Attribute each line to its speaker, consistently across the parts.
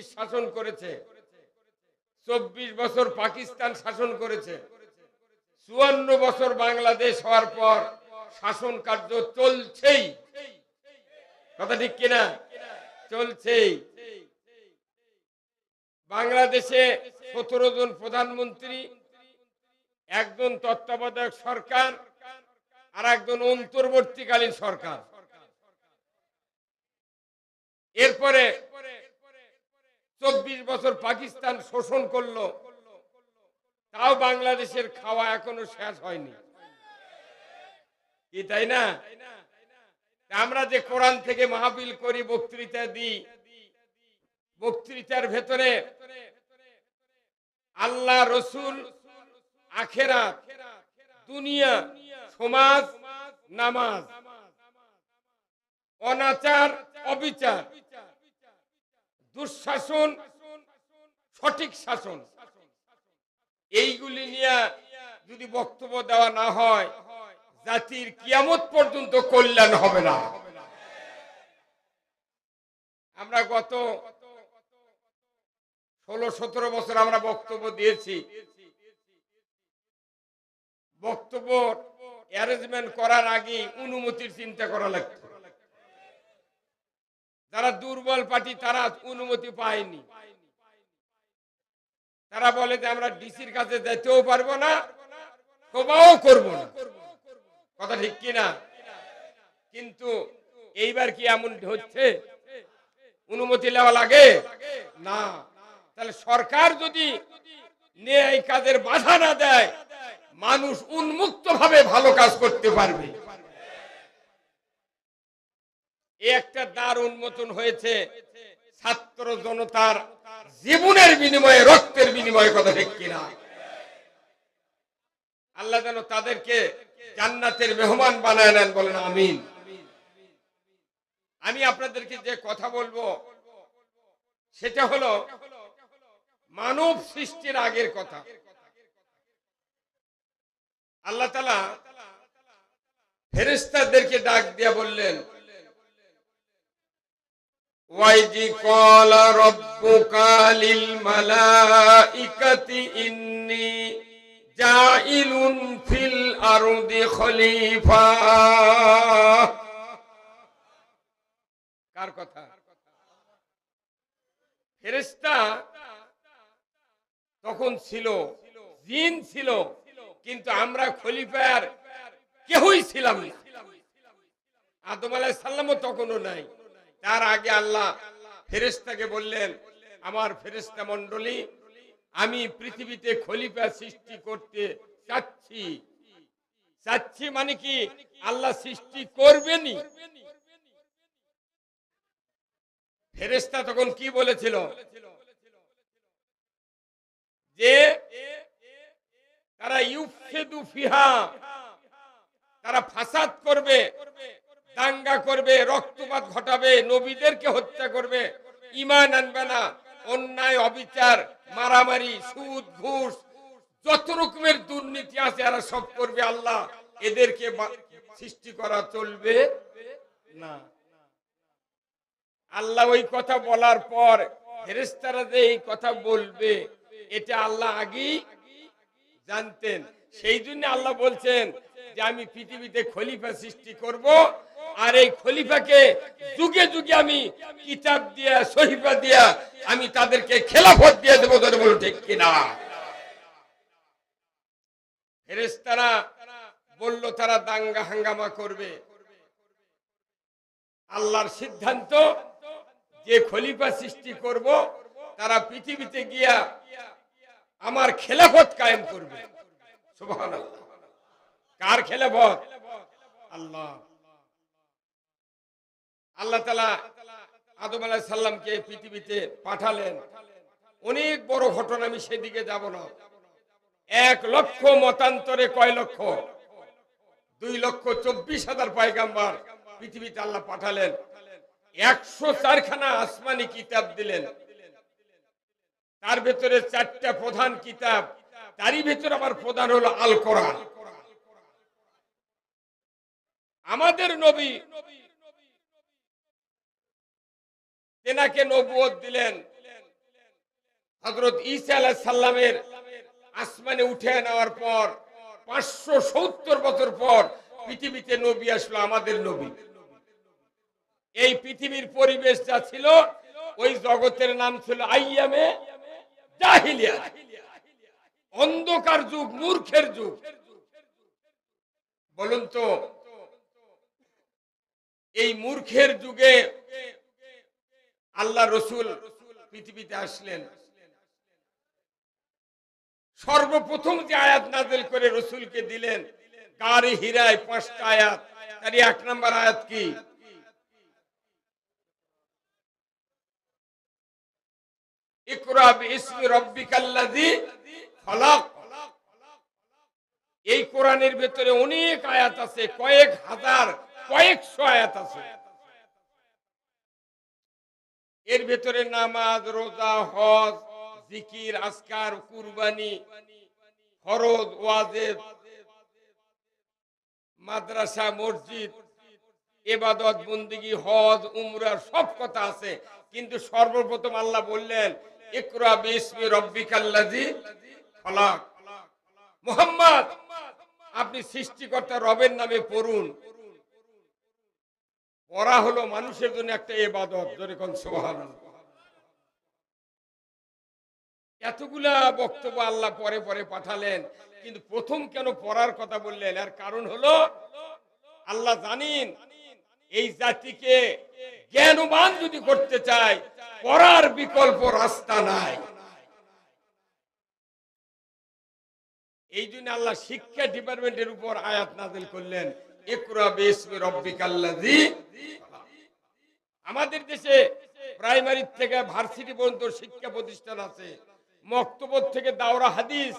Speaker 1: British শাসন করেছে। চব্বিশ বছর পাকিস্তান শাসন করেছে। চুয়ান্ন বছর বাংলাদেশ হওয়ার পর শাসন কার্য চলছেই। কথা ঠিক কিনা? চলছেই। বাংলাদেশে সতেরো জন প্রধানমন্ত্রী, একজন তত্ত্বাবধায়ক সরকার, আর একজন অন্তর্বর্তীকালীন সরকার। এরপরে চব্বিশ বছর পাকিস্তান শোষণ করল। তাও বাংলাদেশের খাওয়া এখনও শেষ হয়নি। কি, তাই না? আমরা যে কোরআন থেকে মাহফিল করি, বক্তৃতা দিই, বক্তৃতার ভেতরে আল্লাহ, রসুল, আখেরাত, দুনিয়া, সমাজ, নামাজ, অনাচার, অবিচার দুঃশাসন, সঠিক শাসন। এইগুলি নিয়ে যদি বক্তব্য দেওয়া না হয়, জাতির কিয়ামত পর্যন্ত কল্যাণ হবে না। আমরা গত ষোলো, সতেরো বছর আমরা বক্তব্য দিয়েছি। বক্তব্য অ্যারেঞ্জমেন্ট করার আগে অনুমতির চিন্তা করা লাগতো। যারা দুর্বল পার্টি, তারা অনুমতি পায়নি। তারা বলে যে আমরা ডিসির কাছে যেতেও পারব না সভাও করব না। কথা ঠিক কিনা কিন্তু এইবার কি এমন হচ্ছে? অনুমতি নেওয়া লাগে? না। তাহলে সরকার যদি নিয়ে এই কাজের বাধা না দেয়, মানুষ উন্মুক্ত ভাবে ভালো কাজ করতে পারবে। একটা দ্বার উন্মোচন হয়েছে। ছাত্র জনতার জীবনের বিনিময়ে, রক্তের বিনিময়ে কথা ঠিক কিনা? আল্লাহ যেন তাদেরকে জান্নাতের মেহমান বানায় নেন বলেন, আমিন। আমি আপনাদেরকে যে কথা বলব, সেটা হলো মানব সৃষ্টির আগের কথা। আল্লাহ তালা ফেরেস্তাদেরকে ডাক দিয়া বললেন লিল মালাইকাতি ইন্নী জাইলুন ফিল আরদি কার কথা? ফেরেস্তা তখন ছিল, জিন ছিল, কিন্তু আমরা খলিফার কেহই ছিলাম আদম আলাহ সাল্লামও তখনও নাই। তার আগে আল্লাহ ফেরেস্তাকে বললেন, আমার ফেরেস্তা মন্ডলী আমি পৃথিবীতে খলিফা সৃষ্টি করতে চাচ্ছি। চাচ্ছি মানে কি? আল্লাহ সৃষ্টি করবেনি ফেরেস্তা তখন কি বলেছিল? যে তারা ইউফেদু ফিহা, তারা ফাসাদ করবে। দাঙ্গা করবে, রক্তপাত ঘটাবে, নবীদেরকে হত্যা করবে, ইমান আনবে না, অন্যায়, অবিচার, মারামারি, সুদ, ঘুষ, যত রকমের দুর্নীতি আছে এরা সব করবে, আল্লাহ এদেরকে সৃষ্টি করা চলবে না। আল্লাহ ওই কথা বলার পর ফেরেস্তারা যে এই কথা বলবে, এটা আল্লাহ আগেই জানতেন। সেই জন্য আল্লাহ বলছেন যে, আমি পৃথিবীতে খলিফা সৃষ্টি করব আর এই খলিফাকে যুগে যুগে আমি কিতাব দিয়া, সহিফা দিয়া আমি তাদেরকে খেলাফত দিয়ে দেবো ধরে বলো ঠিক কিনা? ফেরেস্তারা বলল, তারা দাঙ্গা হাঙ্গামা করবে। আল্লাহর সিদ্ধান্ত, যে খলিফা সৃষ্টি করব, তারা পৃথিবীতে গিয়া আমার খেলাফত কায়েম করবে। সুবহানাল্লাহ। কার খেলাফত? আল্লাহ। আল্লাহ তালা আদম আলাহ সাল্লামকে পৃথিবীতে পাঠালেন। অনেক বড় ঘটনা আমি সেদিকে যাব না। এক লক্ষ মতান্তরে কয় লক্ষ? দুই লক্ষ চব্বিশ হাজার পায়গাম্বার পৃথিবীতে আল্লাহ পাঠালেন। একশো চারখানা আসমানি কিতাব দিলেন। তার ভেতরে চারটা প্রধান কিতাব, তারই ভেতরে আমার প্রধান হলো আল কোরআন। আমাদের নবী তেনাকে নবুয়ত দিলেন। হজরত ঈসা আলাহ সাল্লামের আসমানে উঠে নেওয়ার পর, পাঁচশো সত্তর বছর পর পৃথিবীতে নবী আসলো আমাদের নবী। এই পৃথিবীর পরিবেশ যা ছিল, ওই জগতের নাম ছিল আইয়ামে জাহিলিয়া। অন্ধকার যুগ, মূর্খের যুগ। বলুন তো, এই মূর্খের যুগে আল্লাহ রসুল পৃথিবীতে আসলেন। সর্বপ্রথম যে আয়াত নাজেল করে রসুলকে দিলেন কারি হিরায় পাঁচটা আয়াত। তার এক নম্বর আয়াত কি? এই কোরআনের ভেতরে অনেক আয়াত আছে, কয়েক হাজার, কয়েকশো আয়াত আছে। এর ভেতরে নামাজ, রোজা, হজ, জিকির আসকার কুরবানি, ফরজ ওয়াজেব মাদ্রাসা, মসজিদ, এবাদত, বন্দিগি, হজ, উমরা, সব কথা আছে। কিন্তু সর্বপ্রথম আল্লাহ বললেন, ইকরা বিসমি রব্বিকাল্লাযী খলাক। মোহাম্মদ, আপনি সৃষ্টিকর্তা রবের নামে পড়ুন। পড়া হলো মানুষের জন্য একটা এবাদত সোহান এতগুলা বক্তব্য আল্লাহ পরে পরে পাঠালেন, কিন্তু প্রথম কেন পড়ার কথা বললেন? এর কারণ হলো, আল্লাহ জানেন এই জাতিকে জ্ঞানবান যদি করতে চায়, পড়ার বিকল্প রাস্তা নাই। এই জন্য আল্লাহ শিক্ষা ডিপার্টমেন্টের উপর আয়াত নাজিল করলেন। আমাদের দেশে প্রাইমারি থেকে ভার্সিটি পর্যন্ত শিক্ষা প্রতিষ্ঠান আছে। মক্তবর থেকে দাওরা হাদিস,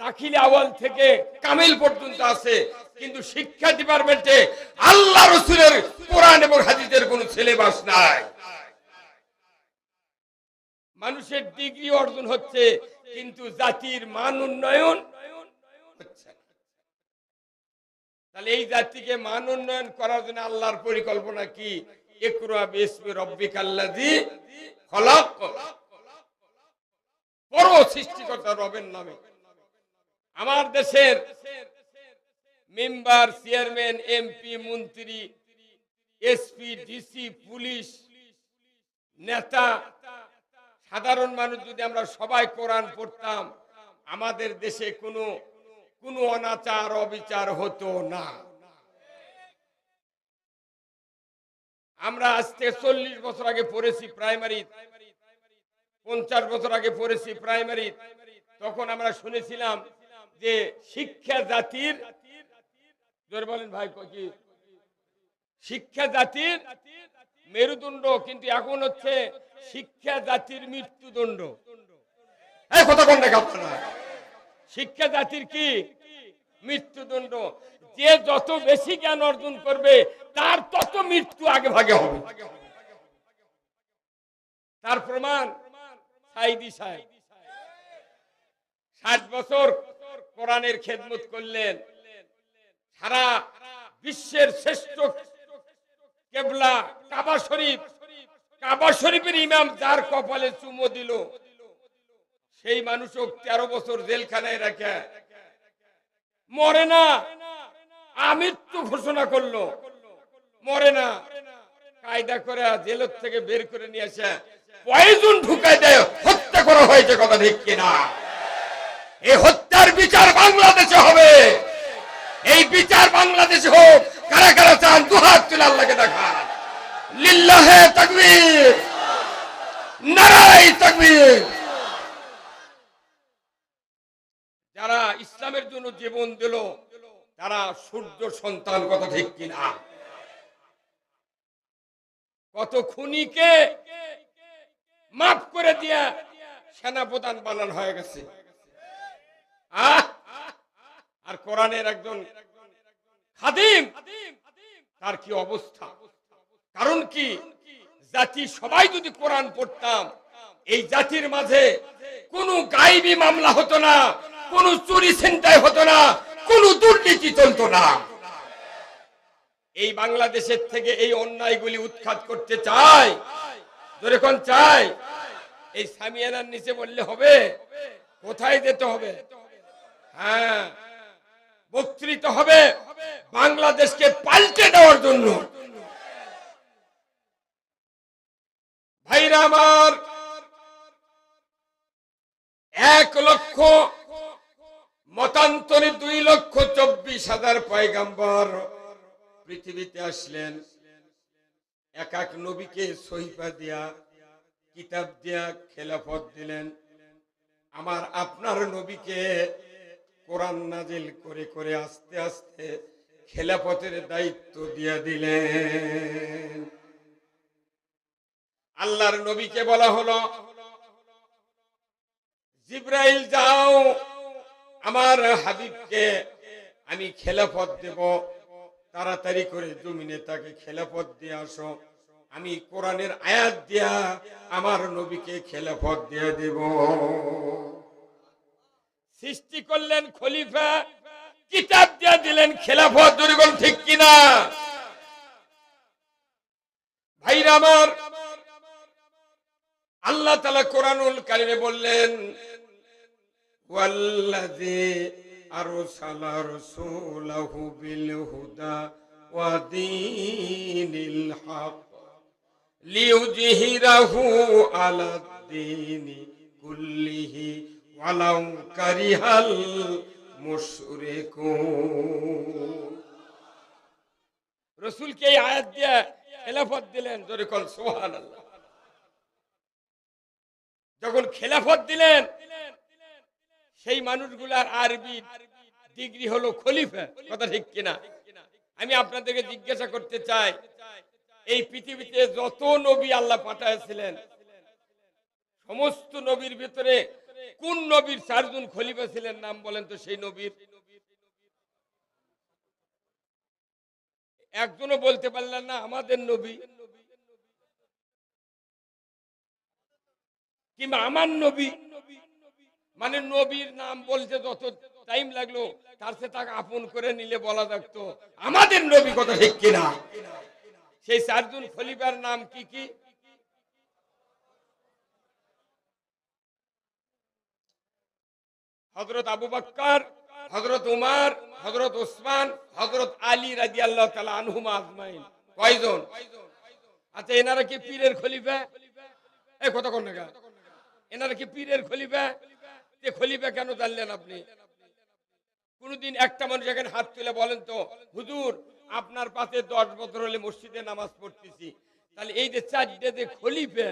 Speaker 1: দাখিল আওয়াল থেকে কামিল পর্যন্ত আছে। কিন্তু শিক্ষা ডিপার্টমেন্টে আল্লাহ রসুলের কোরআন এবং হাদিসের কোনো সিলেবাস নাই। মানুষের ডিগ্রি অর্জন হচ্ছে, কিন্তু জাতির মান উন্নয়ন হচ্ছে। তাহলে এই জাতিকে মান উন্নয়ন করার জন্য আল্লাহর পরিকল্পনা কি? সৃষ্টিকর্তা রবের আমার দেশের মেম্বার, চেয়ারম্যান, এমপি, মন্ত্রী, এসপি, ডিসি, পুলিশ, নেতা, সাধারণ মানুষ যদি আমরা সবাই কোরআন পড়তাম, আমাদের দেশে কোনো কোনো অনাচার, অবিচার হতো না। আমরা আজ থেকে চল্লিশ বছর আগে পড়েছি প্রাইমারি, পঞ্চাশ বছর আগে পড়েছি প্রাইমারি। তখন আমরা শুনেছিলাম যে শিক্ষা জাতির বলেন ভাই কি? শিক্ষা জাতির মেরুদণ্ড, কিন্তু এখন হচ্ছে শিক্ষা জাতির মৃত্যুদণ্ড। কথা কোন দেখা শিক্ষা জাতির কি? মৃত্যুদণ্ড। যে যত বেশি জ্ঞান অর্জন করবে, তার তত মৃত্যু আগে ভাগে হবে। তার প্রমাণ ষাট বছর কোরআনের খেদমত করলেন। সারা বিশ্বের শ্রেষ্ঠ কেবলা কাবা শরীফ, কাবা শরীফের ইমাম যার কপালে চুমো দিল। সেই মানুষও তেরো বছর জেলখানায় রাখে। মরে না। আমৃত্যু ঘোষণা করল। মরে না। কায়দা করে জেলের থেকে বের করে নিয়ে আসে পয়জন ঢুকাই দেয়, হত্যা করা হয়েছে কথা ঠিক কিনা? এই হত্যার বিচার বাংলাদেশে হবে। এই বিচার বাংলাদেশে হোক। কারা কারা চান, দুহাত তুলে আল্লাহকে দেখান। লিল্লাহে তাকবীর। নারাই তাকবীর। যারা ইসলামের জন্য জীবন দিল, তারা সূর্য সন্তান কথা ঠিক কিনা? কত খুনিকে মাফ করে দিয়া সেনাপ্রধান বানান হয়ে গেছে। আর কোরআনের একজন খাদিম, তার কি অবস্থা? কারণ কি? জাতি, সবাই যদি কোরআন পড়তাম, এই জাতির মাঝে কোনো গাইবি মামলা হতো না। কোনো চুরি ছিনতাই হতো না, কোনো দুর্নীতি চলতো না। এই বাংলাদেশের থেকে এই অন্যায়গুলি উৎখাত করতে চায় যেরকম চাই? এই সামিয়ানার নিচে বললে হবে, কোথায় যেতে হবে? হ্যাঁ বক্তৃতা হবে বাংলাদেশকে পাল্টে দেওয়ার জন্য। ভাইরা আমার, এক লক্ষ মতান্তরে দুই লক্ষ চব্বিশ হাজার পয়গাম্বর পৃথিবীতে আসলেন। এক এক নবীকে সহিফা দিয়া, কিতাব দিয়া খেলাফত দিলেন। আমার আপনার নবীকে কোরআন নাজিল করে করে আস্তে আস্তে খেলাফতের দায়িত্ব দিয়া দিলেন। আল্লাহর নবীকে বলা হলো, জিব্রাইল যাও আমার হাবিবকে আমি খেলাফত দেব। তাড়াতাড়ি করে জমিনে তাকে খেলাফত দিয়ে আসো। আমি কোরআনের আয়াত দিয়া আমার নবীকে খেলাফত দিয়ে দেব। সৃষ্টি করলেন খলিফা, কিতাব দিয়ে দিলেন খেলাফত। দুর্গম ঠিক কিনা? ভাইরা আমার, আল্লাহ তালা কোরআনুল কারিমে বললেন রসুলকে আয়াত দিয়ে খেলাফত দিলেন। যখন খেলাফত দিলেন সেই মানুষগুলার আরবি ডিগ্রি হলো খলিফা। কথা ঠিক কিনা? আমি আপনাদেরকে জিজ্ঞাসা করতে চাই, এই পৃথিবীতে যত নবী আল্লাহ পাঠাইছিলেন সমস্ত নবীর ভিতরে কোন নবীর চারজন খলিফা ছিলেন? নাম বলেন তো সেই নবীর। একজনও বলতে পারলেন না, আমাদের নবী। কিংবা আমার নবী। মানে নবীর নাম বলতে যত টাইম লাগল, তার সে তাকে আপন করে নিলে বলা থাকতো আমাদের নবী কথা ঠিক কিনা? সেই চারজন খলিফার নাম কি কি? হজরত আবু বক্কর হজরত উমার হজরত ওসমান হজরত আলী রাজি আল্লাহ আনহুমা আজমাইন। কয়জন? আচ্ছা এনারা কি পীরের খলিফা? এই কথা কোন না এনারা কি পীরের খলিফা? খলিফা কেন জানলেন আপনি? কোনদিন একটা মানুষ এখানে হাত তুলে বলেন তো, হুজুর, আপনার পাশে দশ বছর হলে মসজিদে নামাজ পড়তেছি। তাহলে এই যে চারটে যে খলিফা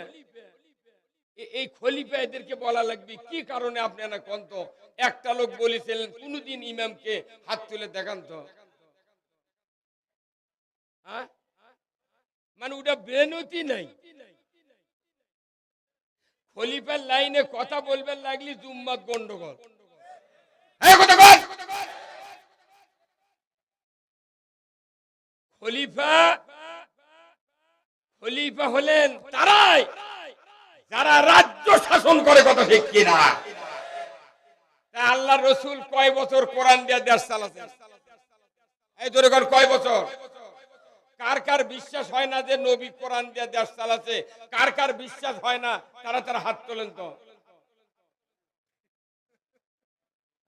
Speaker 1: এই খলিফা এদেরকে বলা লাগবে, কি কারণে আপনি আপনারা কন্ত একটা লোক বলেছিলেন, কোনদিন ইমামকে হাত তুলে দেখান তো। হ্যাঁ? মানে ওটা বেনতি নাই। খলিফার লাইনে কথা বলবেন লাগলি জুম্মাত গন্ডগোল। খলিফা খলিফা হলেন তারাই। যারা রাজ্য শাসন করে কথা ঠিক কিনা। আল্লাহ রসুল কয় বছর কোরআন দিয়ে দেশ চালাছে এই ধরে কয় বছর? কার কার বিশ্বাস হয় না যে নবী কোরআন দিয়ে দেশ চালাচ্ছে? কার কার বিশ্বাস হয় না তারা তারা হাত তোলেন তো।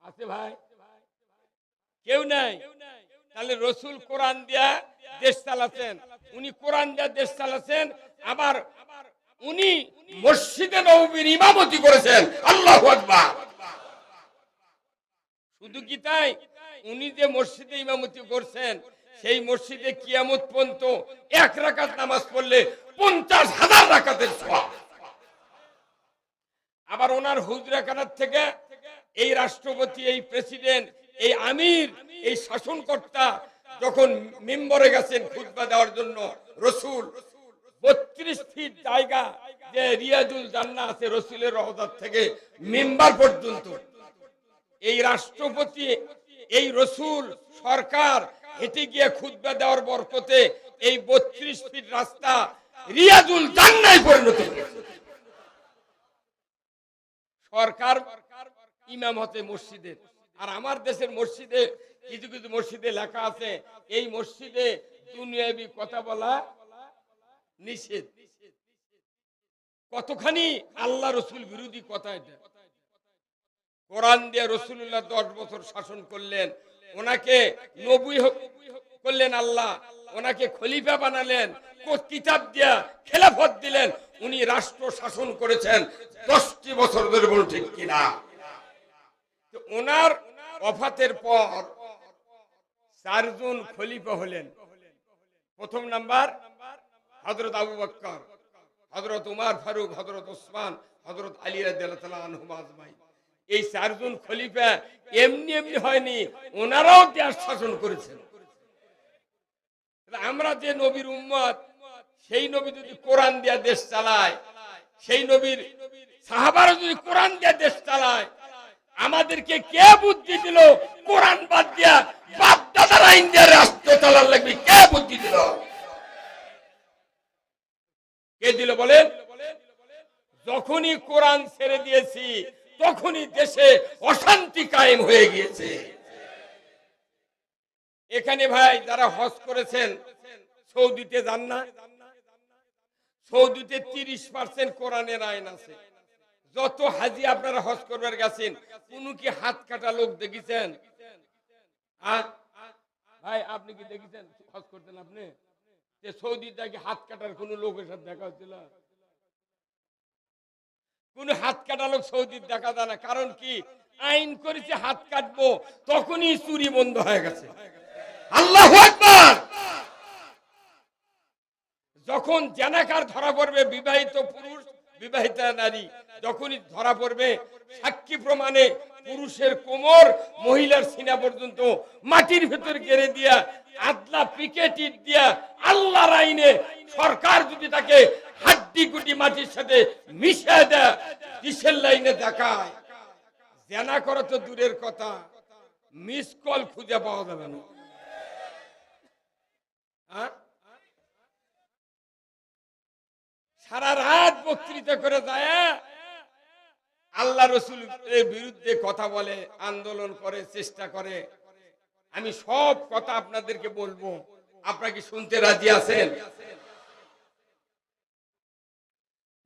Speaker 1: আছে ভাই? কেউ নাই? তাহলে রসুল কোরআন দিয়া দেশ চালাচ্ছেন। উনি কোরআন দিয়া দেশ চালাচ্ছেন। আবার উনি মসজিদে নবীর ইমামতি করেছেন। আল্লাহ শুধু কি তাই? উনি যে মসজিদে ইমামতি করছেন সেই মসজিদে কিয়ামত পর্যন্ত এক রাকাত নামাজ পড়লে পঞ্চাশ হাজার রাকাতের সওয়াব। আবার ওনার হুজরাখানার থেকে এই রাষ্ট্রপতি, এই প্রেসিডেন্ট, এই আমির, এই শাসনকর্তা যখন মেম্বরে গেছেন খুতবা দেওয়ার জন্য, রসুল, বত্রিশ ফিট জায়গা যে রিয়াজুল জান্না আছে রসুলের রহদার থেকে মেম্বার পর্যন্ত। এই রাষ্ট্রপতি, এই রসুল, সরকার হেঁটে গিয়ে খুতবা দেওয়ার বরকতে এই বত্রিশ ফিট রাস্তা রিয়াজুল জান্নায় পরিণত সরকার ইমাম হতে মসজিদের আর আমার দেশের মসজিদে কিছু কিছু মসজিদে লেখা আছে, এই মসজিদে দুনিয়াবি কথা বলা নিষেধ। কতখানি আল্লাহ রসুল বিরোধী কথা এটা। কোরআন দিয়ে রসুল্লাহ দশ বছর শাসন করলেন ওনাকে নবী করলেন আল্লাহ, ওনাকে খলিফা বানালেন কিতাব দিয়া খেলাফত দিলেন, উনি রাষ্ট্র শাসন করেছেন দশটি বছর ধরে বলুন ঠিক কিনা? ওনার অফাতের পর চারজন খলিফা হলেন। প্রথম নাম্বার হজরত আবু বক্কর হজরত উমার ফারুক হজরত ওসমান হজরত আলী রাদিয়াল্লাহু আনহুম আজমাইন। এই চারজন খলিফা এমনি এমনি হয়নি, ওনারাও দেশ শাসন করেছেন। আমরা যে নবীর উম্মত, সেই নবী যদি কোরআন দিয়া দেশ চালায়, সেই নবীর সাহাবারা যদি কোরআন দিয়া দেশ চালায়, আমাদেরকে কে বুদ্ধি দিল? কোরআন বাদ দিয়া বাপ দাদার দিয়া রাষ্ট্র চালার লাগবে, কে বুদ্ধি দিল? কে দিল বলেন? যখনই কোরআন ছেড়ে দিয়েছি তখনই দেশে অশান্তি কায়েম হয়ে গিয়েছে। এখানে ভাই যারা হজ করেছেন, সৌদিতে যান না। সৌদিতে তিরিশ পার্সেন্ট কোরআনের আইন আছে। যত হাজি আপনারা হজ করবার গেছেন, কোন কি হাত কাটা লোক দেখেছেন? ভাই, আপনি কি দেখেছেন? হজ করতেন আপনি? সৌদিতে কি হাত কাটার কোন লোকের সাথে দেখা হচ্ছিল? কোন হাত কাটা লোক সৌদির দেখা যায় না। কারণ কি? আইন করেছে, হাত কাটবো, তখনই চুরি বন্ধ হয়ে গেছে। আল্লাহ যখন জেনাকার ধরা পড়বে, বিবাহিত পুরুষ, বিবাহিতা নারী, যখনই ধরা পড়বে, সাক্ষী প্রমাণে পুরুষের কোমর মহিলার সিনা পর্যন্ত মাটির ভেতর গেড়ে দিয়া, আদলা পিকেটিট দিয়া আল্লাহর আইনে সরকার যদি তাকে হাড্ডি গুটি মাটির সাথে মিশে দেয়, কিসের লাইনে দেখায়? জেনা করা তো দূরের কথা। মিস কল খুঁজে পাওয়া যাবে না। হ্যাঁ? সারা রাত বক্তৃতা করে যায় আল্লাহ রসুলের বিরুদ্ধে কথা বলে, আন্দোলন করে, চেষ্টা করে। আমি সব কথা আপনাদেরকে বলব। আপনারা কি শুনতে রাজি আছেন?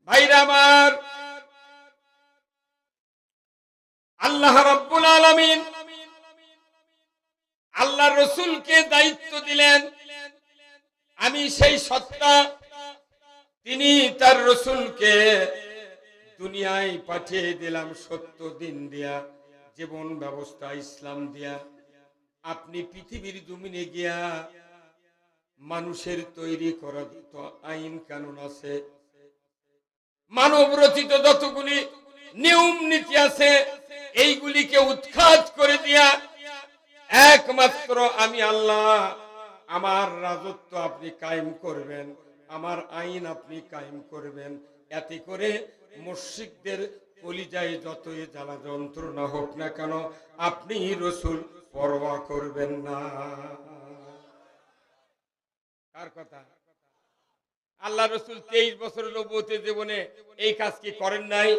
Speaker 1: ভাইরা আমার, আল্লাহ রব্বুল আলামিন আল্লাহ রসুলকে দায়িত্ব দিলেন। আমি সেই সত্তা তিনি তার রসুলকে দুনিয়ায় পাঠিয়ে দিলাম, সত্য দিন দিয়া, জীবন ব্যবস্থা, ইসলাম দিয়া। আপনি পৃথিবীর জমিনে গিয়া মানুষের তৈরি করা যত আইন কানুন আছে। মানব রচিত যতগুলি নিয়ম নীতি আছে, এইগুলিকে উৎখাত করে দিয়া একমাত্র আমি আল্লাহ। আমার রাজত্ব আপনি কায়েম করবেন, আমার আইন আপনি কায়েম করবেন। এতে করে মুশরিকদের কলিজায় যতই জ্বালা যন্ত্রণা হোক না কেন, আপনি রসুল পরোয়া করবেন না। কার কথা? আল্লাহ রসুল তেইশ বছর নবুয়তের জীবনে এই কাজ কি করেন নাই?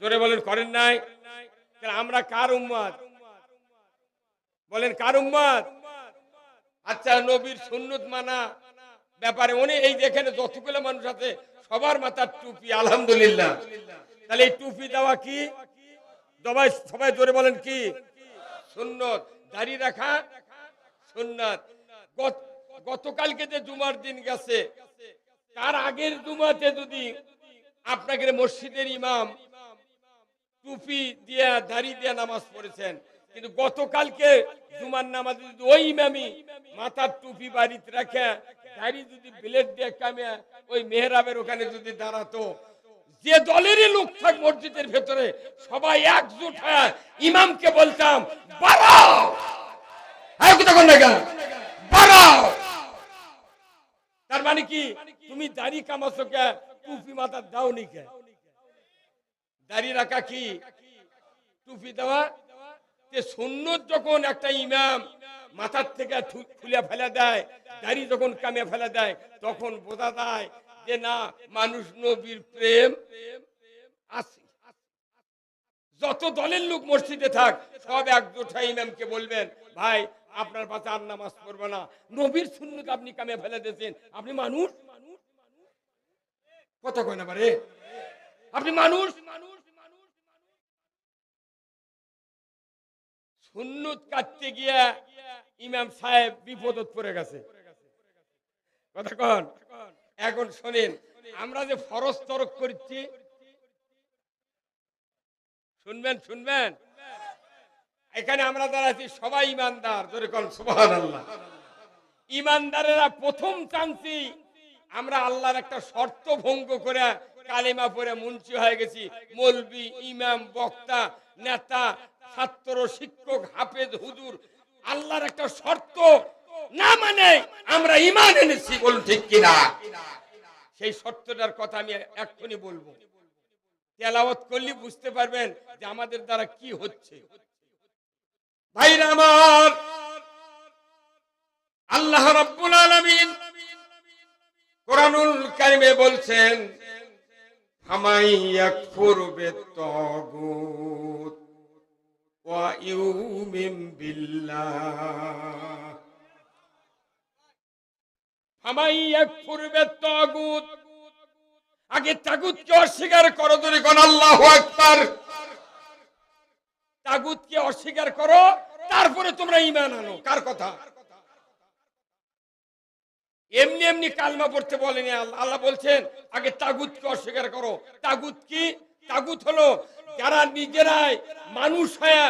Speaker 1: জোরে বলেন, করেন নাই? আমরা কার উম্মাদ? বলেন, কার উম্মাদ? আচ্ছা নবীর সুন্নত মানা ব্যাপারে উনি এই যেখানে যতগুলো মানুষ আছে, সবার মাথার টুপি, আলহামদুলিল্লাহ। তাহলে এই টুপি দেওয়া কি? সবাই সবাই জোরে বলেন কি? সুন্নত। দাড়ি রাখা সুন্নত। গতকালকে যে জুমার দিন গেছে তার আগের জুমাতে যদি আপনাকে মসজিদের ইমাম টুপি দিয়া, দাড়ি দিয়া নামাজ পড়েছেন, কিন্তু গতকালকে জুমার নামাজে যদি ওই ইমামি মাথার টুপি বাড়িতে রাখে, দাড়ি যদি বিলেট দিয়ে কামে, ওই মেহরাবের ওখানে যদি দাঁড়াতো, যে দলেরই লোক থাক মসজিদের ভেতরে, সবাই একজোট হয়ে ইমামকে বলতাম, বাড়াও! হ্যাঁ কি জায়গা বাড়াও! তার মানে কি? তুমি দাড়ি কামাছো কে? টুপি মাথার দাওনি কে? দাড়ি রাখা কি? টুপি দেওয়া? যে সুন্নত যখন একটা ইমাম মাথার থেকে খুলে ফেলে দেয়, দাড়ি যখন কামে ফেলে দেয়, তখন বোঝা যায় যে না, মানুষ নবীর প্রেম আছে। যত দলের লোক মসজিদে থাক, সব একজোট হয়ে ইমামকে বলবেন, ভাই, আপনার পাশে আর নামাজ পড়বে না। নবীর সুন্নত আপনি কামে ফেলে দিয়েছেন। আপনি মানুষ? কথা কয় না পারে আপনি মানুষ? সুন্নত কাটতে গিয়া ইমাম সাহেব বিপদত পড়ে গেছে। কথা কন। এখন শোনেন, আমরা যে ফরজ তরক করছি শুনবেন শুনবেন। এখানে আমরা দাঁড়াচ্ছি সবাই ইমানদার। ধরে কন সুবহান আল্লাহ ইমানদারেরা প্রথম চান্সি আমরা আল্লাহর একটা শর্ত ভঙ্গ করে কালিমা পরে মুন্সি হয়ে গেছি। মলবি, ইমাম, বক্তা, নেতা, ছাত্র, শিক্ষক, হাফেজ, হুজুর, আল্লাহর একটা শর্ত। না মানে আমরা ইমান এনেছি, বলুন ঠিক কিনা? সেই শর্তটার কথা আমি এক্ষুনি বলব। তেলাওয়াত করলে বুঝতে পারবেন যে আমাদের দ্বারা কি হচ্ছে। আমার, আল্লাহ রাব্বুল কোরআনুল কারিমে বলছেন বিত্তাগুত আগে তাগুতকে অস্বীকার করো ধরে কোন আল্লাহু আকবার। তাগুতকে অস্বীকার করো, তারপরে তোমরা ঈমান আনো। কার কথা? এমনি এমনি কালমা পড়তে বলেনি আল্লাহ বলছেন, আগে তাগুতকে অস্বীকার করো। তাগুত কি? তাগুত হলো যারা নিজেরাই মানুষ হয়ে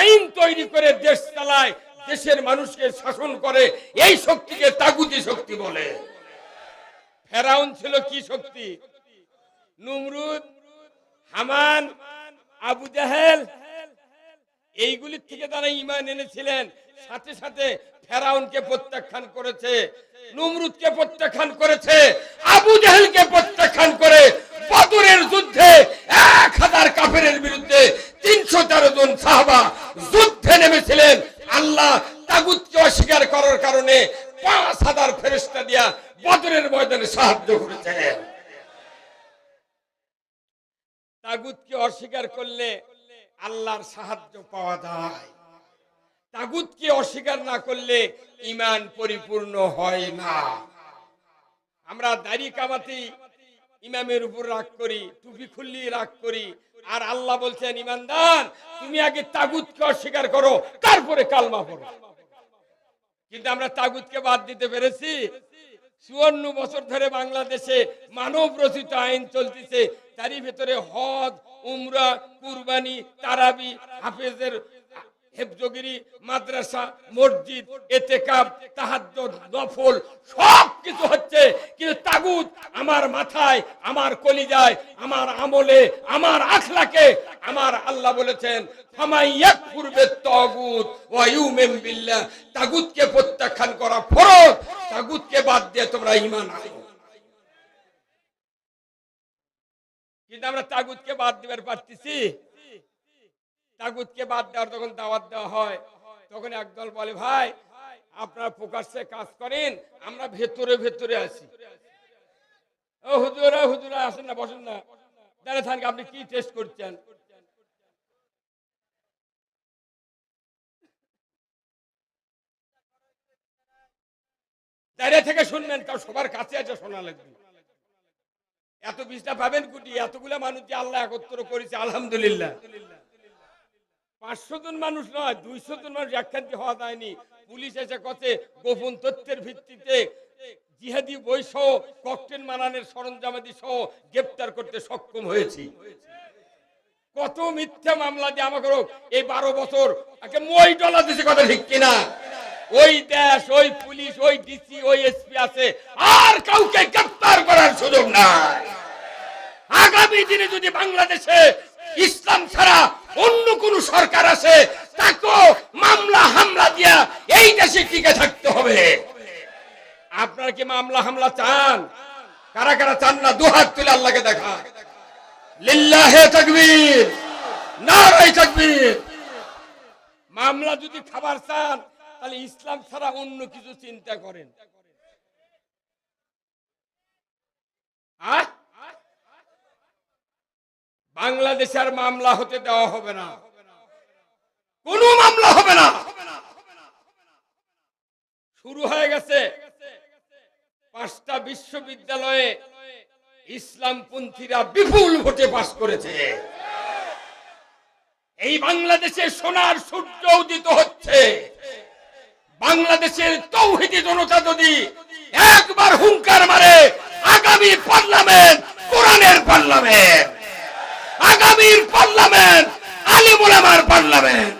Speaker 1: আইন তৈরি করে দেশ চালায়, দেশের মানুষকে শাসন করে, এই শক্তিকে তাগুতি শক্তি বলে। ফেরাউন ছিল কি শক্তি? নুমরুদ, হামান, আবু জাহেল এইগুলির থেকে তারা ইমান এনেছিলেন। সাথে সাথে ফেরাউনকে প্রত্যাখ্যান করেছে, নুমরুদকে প্রত্যাখ্যান করেছে, আবু জাহেলকে প্রত্যাখ্যান করে বদরের যুদ্ধে এক হাজার কাফেরের বিরুদ্ধে তিনশো তেরো জন সাহাবা যুদ্ধে নেমেছিলেন। আল্লাহ তাগুতকে অস্বীকার করার কারণে পাঁচ হাজার ফেরেস্তা দিয়া বদরের ময়দানে সাহায্য করেছেন তাগুতকে অস্বীকার করলে আল্লাহর সাহায্য পাওয়া যায়। তাগুতকে অস্বীকার না করলে ইমান পরিপূর্ণ হয় না। আমরা দাড়ি কামাতি ইমামের উপর রাগ করি, টুপি খুললি রাগ করি, আর আল্লাহ বলছেন, ইমানদার, তুমি আগে তাগুতকে অস্বীকার করো, তারপরে কালমা পড়ো। কিন্তু আমরা তাগুতকে বাদ দিতে পেরেছি। চুয়ান্ন বছর ধরে বাংলাদেশে মানব রচিত আইন চলতেছে, তারই ভেতরে হজ, উমরা, কুরবানি, তারাবি, হাফেজের হেফজগিরি, মাদ্রাসা, মসজিদ, এতেকাব, তাহাজ্জুদ, নফল সব কিছু হচ্ছে কিন্তু তাগুত আমার মাথায়, আমার কলিজায়, আমার আমলে, আমার আখলাকে, আমার আল্লাহ বলেছেন, ফামাই ইয়াকফুর বিত্তাগুত ওয়া ইউমিন বিল্লাহ। তাগুতকে প্রত্যাখ্যান করা ফরজ, তাগুতকে বাদ দিয়ে তোমরা ঈমান আনো। কিন্তু আমরা তাগুতকে বাদ দিবার পারতেছি? তাগুতকে বাদ দেওয়ার যখন দাওয়াত দেওয়া হয়, তখন একদল বলে, ভাই, আপনারা প্রকাশ্যে কাজ করেন, আমরা ভেতরে ভেতরে আছি। ও হুজুরা হুজুরা, আসেন না, বসেন না। দাঁড়িয়ে থাকেন, আপনি কি টেস্ট করছেন? দাঁড়িয়ে থেকে শুনবেন, কারণ সবার কাছে আছে, শোনা লাগবে। এত বিষটা পাবেন কুটি, এতগুলা মানুষ যে আল্লাহ একত্র করেছে, আলহামদুলিল্লাহ। পাঁচশো জন মানুষ নয় দুইশো জন মানুষ একখান্তি হওয়া যায়নি। পুলিশ এসে কছে গোপন তথ্যের ভিত্তিতে জিহাদি বই সহ ককটেল মানানের সরঞ্জামাদি সহ গ্রেপ্তার করতে সক্ষম হয়েছি। কত মিথ্যা মামলা দিয়ে আমাকে এই বারো বছর একে মই ডলার দিছে কথা ঠিক কিনা? ওই দেশ, ওই পুলিশ, ওই ডিসি, ওই এসপি আছে, আর কাউকে গ্রেপ্তার করার সুযোগ নাই। আগামী দিনে যদি বাংলাদেশে ইসলাম ছাড়া অন্য কোন সরকার আছে, তাকেও মামলা হামলা দিয়া এই দেশে টিকে থাকতে হবে। আপনারা কি মামলা হামলা চান? কারা কারা চান না দুহাত তুলে আল্লাহকে দেখা। লিল্লাহে তাকবীর। মামলা যদি খাবার চান, তাহলে ইসলাম ছাড়া অন্য কিছু চিন্তা করেন। আহ? বাংলাদেশে আর মামলা হতে দেওয়া হবে না। কোনো মামলা হবে না। শুরু হয়ে গেছে পাঁচটা বিশ্ববিদ্যালয়ে ইসলামপন্থীরা বিপুল ভোটে পাশ করেছে। এই বাংলাদেশে সোনার সূর্য উদিত হচ্ছে। বাংলাদেশের তৌহিদি জনতা যদি একবার হুঙ্কার মারে, আগামী পার্লামেন্ট, কোরআনের পার্লামেন্ট। আগামীর পার্লামেন্ট আলিমুলামার পার্লামেন্ট,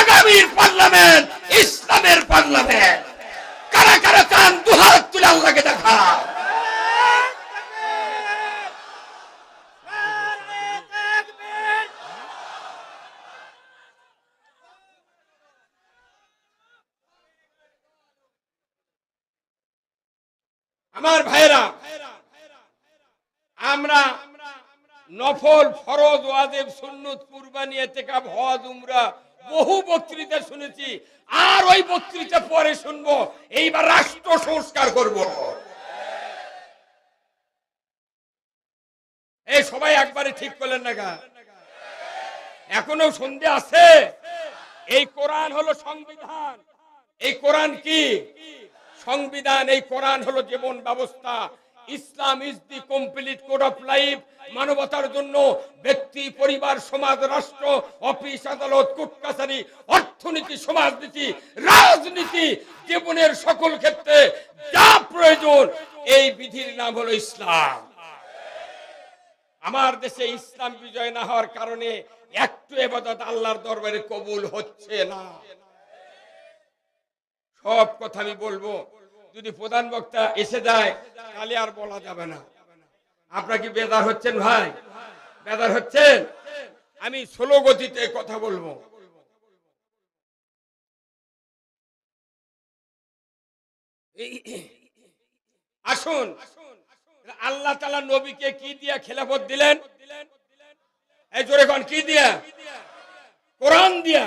Speaker 1: আগামীর পার্লামেন্ট, ইসলামের পার্লামেন্ট। কারা কারা চান, দুহাত তুলে আল্লাহকে দেখা। আমার ভাইরা আমরা নফল, ফরজ, ওয়াজিব, সুন্নত, কুরবানি, এতেকাব, হজ, উমরা, বহু বক্তৃতা শুনেছি। আর ওই বক্তৃতা পরে শুনব, এইবার রাষ্ট্র সংস্কার করব। এই সবাই একবারে ঠিক করলেন না গা? এখনও সন্ধে আছে? এই কোরআন হলো সংবিধান। এই কোরআন কি? সংবিধান, এই কোরআন হলো জীবন ব্যবস্থা। Islam is the complete code of life মানবতার জন্য ব্যক্তি, পরিবার, সমাজ, রাষ্ট্র, অফিস, আদালত কোর্ট কাছারি অর্থনীতি, সমাজনীতি, রাজনীতি, জীবনের সকল ক্ষেত্রে যা প্রয়োজন, এই বিধির নাম হলো ইসলাম। আমার দেশে ইসলাম বিজয় না হওয়ার কারণে একটু এবাদত আল্লাহর দরবারে কবুল হচ্ছে না। সব কথা আমি বলব। যদি প্রধান বক্তা এসে যায়, তাহলে আর বলা যাবে না। আপনারা কি বেদার হচ্ছেন ভাই? বেদার হচ্ছেন? আমি ষোলো গতিতে কথা বলব। আসুন। আল্লাহ তালা নবীকে কি দিয়া খেলাফত দিলেন? এই জোরে কন, কি দিয়া? কোরআন দিয়া।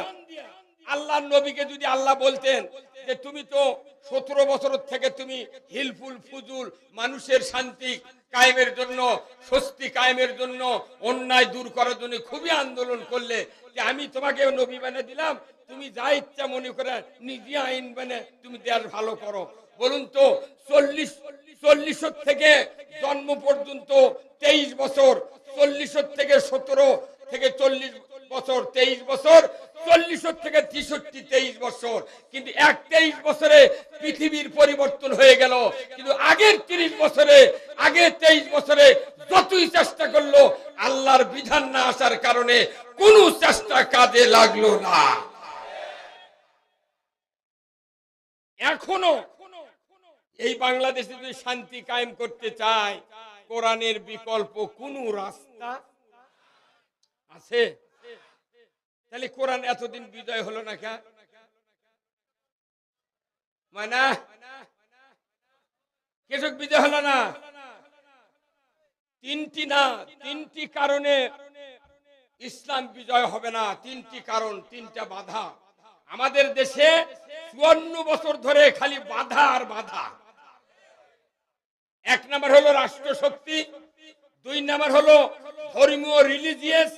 Speaker 1: আল্লাহ নবীকে যদি আল্লাহ বলতেন যে তুমি তো সতেরো বছর থেকে তুমি হিলফুল ফুজুল, মানুষের শান্তি কায়েমের জন্য, স্বস্তি কায়েমের জন্য, অন্যায় দূর করার জন্য খুবই আন্দোলন করলে, যে আমি তোমাকে নবী বানে দিলাম, তুমি যা ইচ্ছা মনে করে নিজে আইন বানে তুমি দেয়ার ভালো করো। বলুন তো, চল্লিশ চল্লিশ থেকে জন্ম পর্যন্ত তেইশ বছর চল্লিশ থেকে সতেরো থেকে চল্লিশ বছর, তেইশ বছর চল্লিশ থেকে তেষট্টি, তেইশ বছর। কিন্তু এক তেইশ বছরে পৃথিবীর পরিবর্তন হয়ে গেল। কিন্তু আগের তিরিশ বছরে, আগের তেইশ বছরে যতই চেষ্টা করল, আল্লাহর বিধান না আসার কারণে কোনো চেষ্টা কাজে লাগল না। এখনও এই বাংলাদেশে যদি শান্তি কায়েম করতে চায়, কোরআনের বিকল্প কোন রাস্তা আছে? তাহলে কোরআন এতদিন বিজয় হলো না কে? মানে? কেশক বিজয় হলো না? তিনটি না, তিনটি কারণে ইসলাম বিজয় হবে না। তিনটি কারণ, তিনটা বাধা। আমাদের দেশে চুয়ান্ন বছর ধরে খালি বাধা আর বাধা। এক নাম্বার হলো রাষ্ট্র শক্তি দুই নাম্বার হলো ধর্মীয় রিলিজিয়াস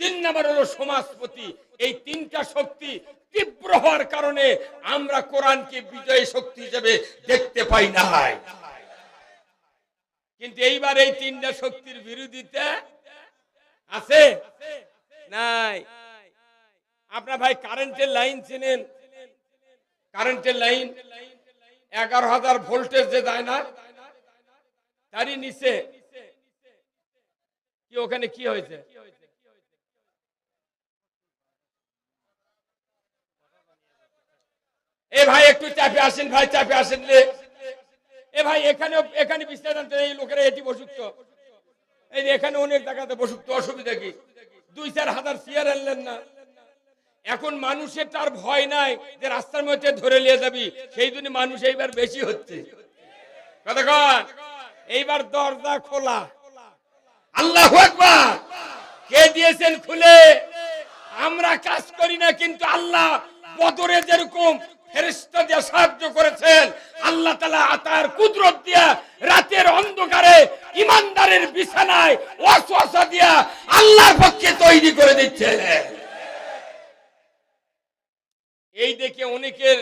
Speaker 1: তিন নাম্বার হলো সমাজপতি। এই তিনটা শক্তি তীব্র হওয়ার কারণে আমরা কোরআনকে বিজয়ী শক্তি হিসেবে দেখতে পাই না কিন্তু এইবার এই তিনটা শক্তির বিরোধিতা আছে? নাই। আপনার ভাই কারেন্টের লাইন চেনেন? কারেন্টের লাইন এগারো হাজার ভোল্টেজ যে যায় না, তারই নিচে। কি ওখানে কি হয়েছে? এ ভাই, একটু চাপে আসেন ভাই, চাপে আসেন রে এ ভাই, এখানে এখানে বিশ্লেষণ এই লোকেরা এটি বসুক এই যে এখানে অনেক জায়গাতে বসুক তো অসুবিধা কি? দুই চার হাজার চেয়ার আনলেন না। এখন মানুষের তার ভয় নাই যে রাস্তার মধ্যে ধরে নিয়ে যাবি, সেই জন্য মানুষ এইবার বেশি হচ্ছে। এইবার দরজা খোলা। আল্লাহ কে দিয়েছেন খুলে? আমরা কাজ করি না, কিন্তু আল্লাহ বদরে যেরকম ফেরেশতা দিয়ে সাহায্য করেছেন। আল্লাহ তালা তার কুদরত দিয়া রাতের অন্ধকারে ইমানদারের বিছানায় ওয়াসওয়াসা দিয়া আল্লাহর পক্ষে তৈরি করে দিচ্ছে এই দেখে অনেকের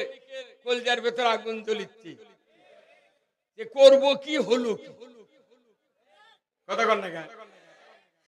Speaker 1: কলজার ভেতর আগুন জ্বলিচ্ছে। যে করব কি হলো কি কতক্ষণ না